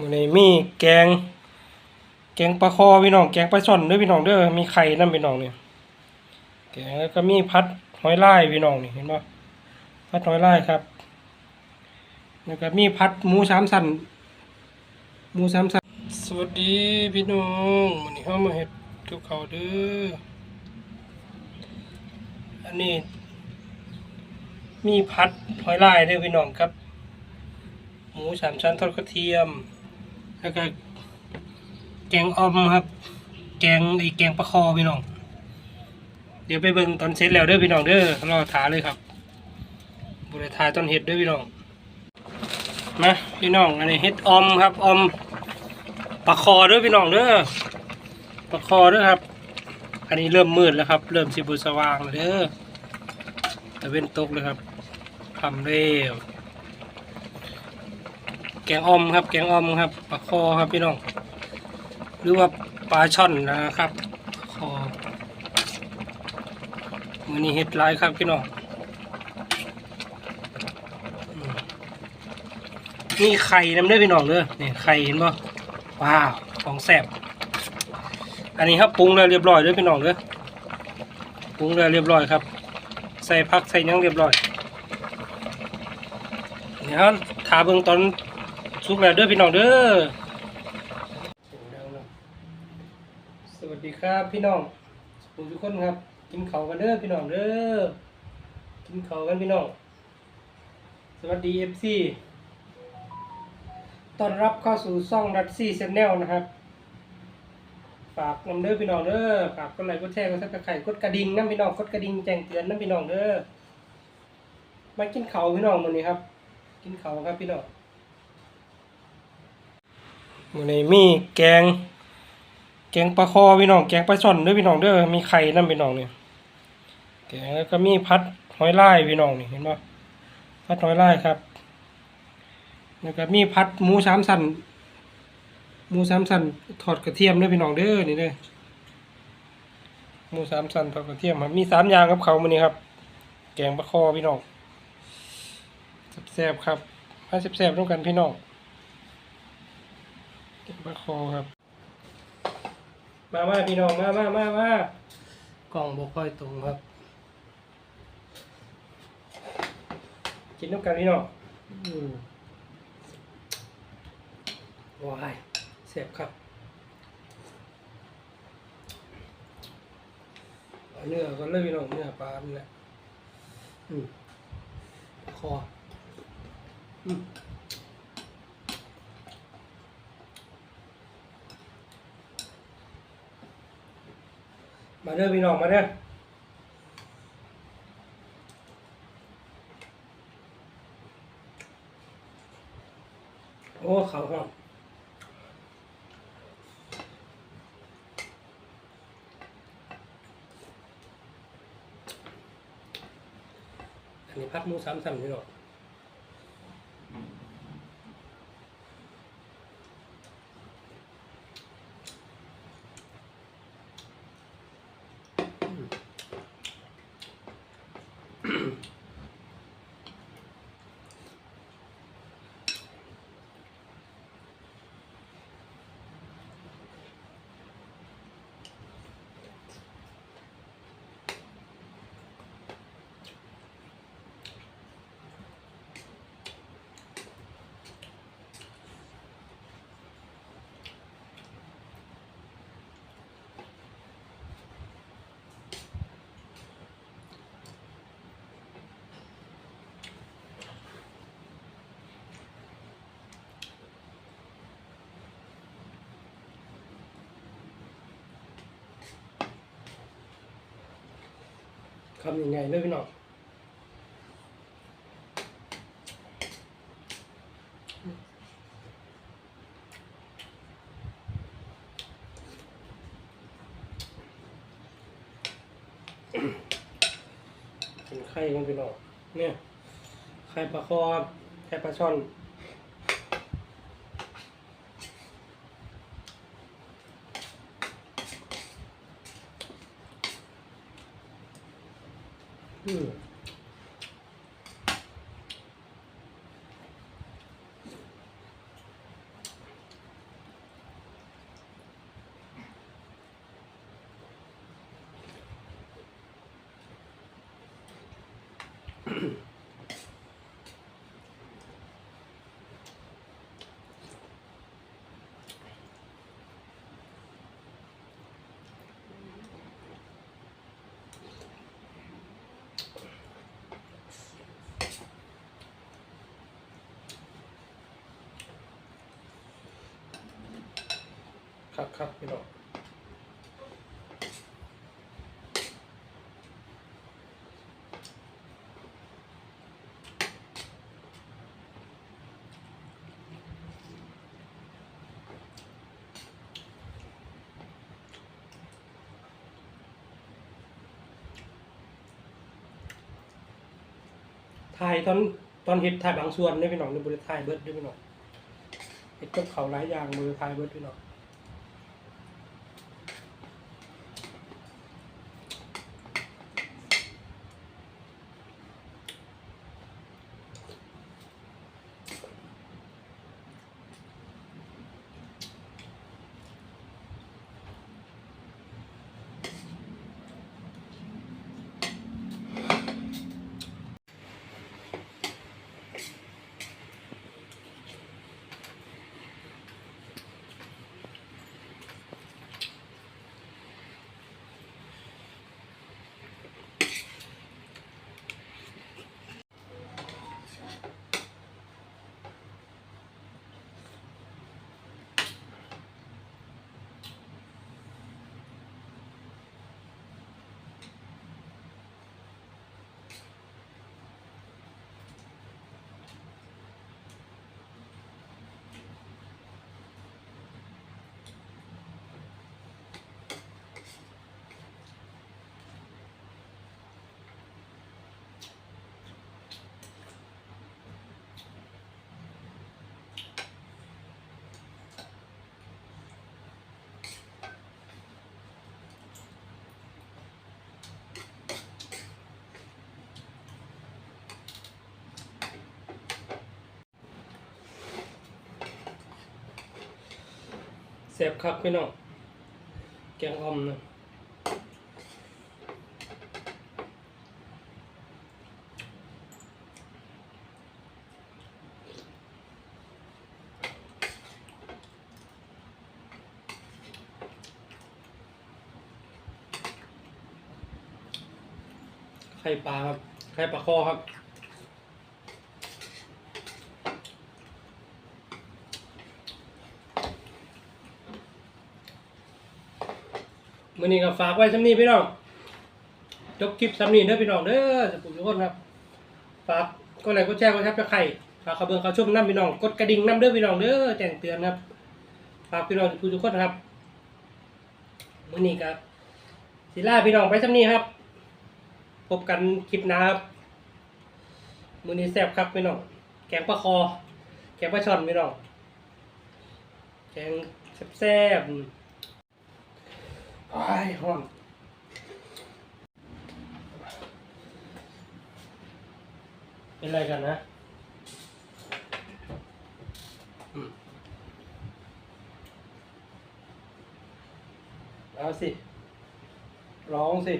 มื้อนี้มีแกง แกงปลาคอพี่น้อง แกงปลาช่อนด้อพี่น้องเด้อมีไข่นำพี่น้องเนี่ยแกงแล้วก็มีพัดหอยลายพี่น้องนี่เห็นบ่พัดหอยลายครับแล้วก็มีพัดหมูสามสันหมูสามสันสวัสดีพี่น้องวันนี้เฮามาเฮ็ดกับข้าเด้ออันนี้ มีพัดหอยลายเด้อพี่น้องครับ หมูสามชั้นทอดกระเทียม แล้วก็ แกงออมครับ แกงไอแกงปลาคอพี่น้อง เดี๋ยวไปเบิ่งตอนเสร็จแล้วเด้อพี่น้องเด้อรอถาเลยครับบริทายต้นเห็ดเด้อพี่น้องมาพี่น้องอันนี้เห็ดออมครับออมปลาคอเด้อพี่น้องเด้อปลาคอเด้อครับ อันนี้เริ่มมืดแล้วครับ เริ่มสิบุสว่างแล้วเด้อตะเว้นตกเลยครับทำเร็ว แกงออมครับ แกงออมครับปลาคอครับพี่น้อง หรือว่าปลาช่อนนะครับคอมือนี้เห็ดลายครับพี่น้องมนี่ไข่น้ำเด้อพี่น้องเด้อนี่ไข่เห็นป่ว้าวของแซ่บอันนี้ครับปรุงแล้วเรียบร้อยเด้อพี่น้องเด้อปรุงแล้วเรียบร้อยครับ ใส่ผักใส่ยังเรียบร้อยเดี๋ยวถาเบิ่งตอน สุกแล้วเด้อพี่น้องเด้อสวัสดีครับพี่น้องทุกทุกคนครับ กินเขากันเด้อพี่น้องเด้อกินเขากันพี่น้องสวัสดีเอฟซีต้อนรับเข้าสู่ช่องรัดซี่เซนแนลนะครับ ฝากนำเด้อพี่น้องเด้อฝากกดไลค์กดแชร์กดซับสไครต์กดกระดิ่งนะพี่น้องกดกระดิ่งแจ้งเตือนนะพี่น้องเด้อมากินเขาพี่น้องมื้อนี้ครับ กินเขาครับพี่น้อง มื้อนี้มีแกง แกงปลาคอพี่น้อง แกงปลาช่อนด้อพี่น้องเด้อ มีไข่นำพี่น้องนี่แกงแล้วก็มีพัดหอยลายพี่น้องนี่เห็นบ่พัดหอยลายครับ แล้วก็มีพัดหมูสามสันหมูสามสันทอดกระเทียมด้อพี่น้องเด้อนี่เด้อหมูสามสันทอดกระเทียมครับ มีสามอย่างครับเขามื้อนี้ครับ แกงปลาคอพี่น้องแซ่บๆครับมาแซ่บๆร่วมกันพี่น้อง แกงปลาคอครับ มามาพี่น้องมามามามากล่องบกค่อยตรงครับ กินน้ำกันพี่น้องอืมว้ายเสียบครับเอาเนื้อก่อนเลยพี่น้องเนื้อปลานี่แหละอืมคออืม มาเด้อพี่น้องมาเด้อโอ้เขาหอมอันนี้พัดมูสามสันพี่น้อง คำยังไงเด้อพี่น้องเป็นไข่กันพี่น้องเนี่ยไข่ปลาคอครับไข่ปลาช่อน อื ครับครับพี่น้องถ่ายตอนตอนเห็ดถ่ายบางส่วนได้พี่น้องในบริษัทถ่ายเบิร์ดได้พี่น้องเห็ดกับเขาหลายอย่างบริถ่ายเบิร์ดพี่น้อง เสียบครับพี่น้องแกงอ่อมนะไข่ปลาครับ ไข่ปลาคอครับ มื่อนี้ก็ฝากไว้สำนีพี่น้องจบคลิปสำนีเด้อพี่น้องเด้อสปุทุกคนครับฝากก็ไลค์กดแชร์กดทับตะไคร่ฝากขาเบิ่งเขาชมน้ำพี่น้องกดกระดิ่งน้ำเด้อพี่น้องเด้อแจ้งเตือนครับฝากพี่น้องทุกทุกคนครับมื่อนี้ครับศิลาพี่น้องไปสำนีครับ พบกันคลิปหน้าครับมื่อนี้แซ่บครับพี่น้องแกงปลาคอ แกงปลาช่อนพี่น้องแกงแซ่บๆ ไอ้ห้อนเป็นไรกันนะอืมเอาสิ ร้องสิ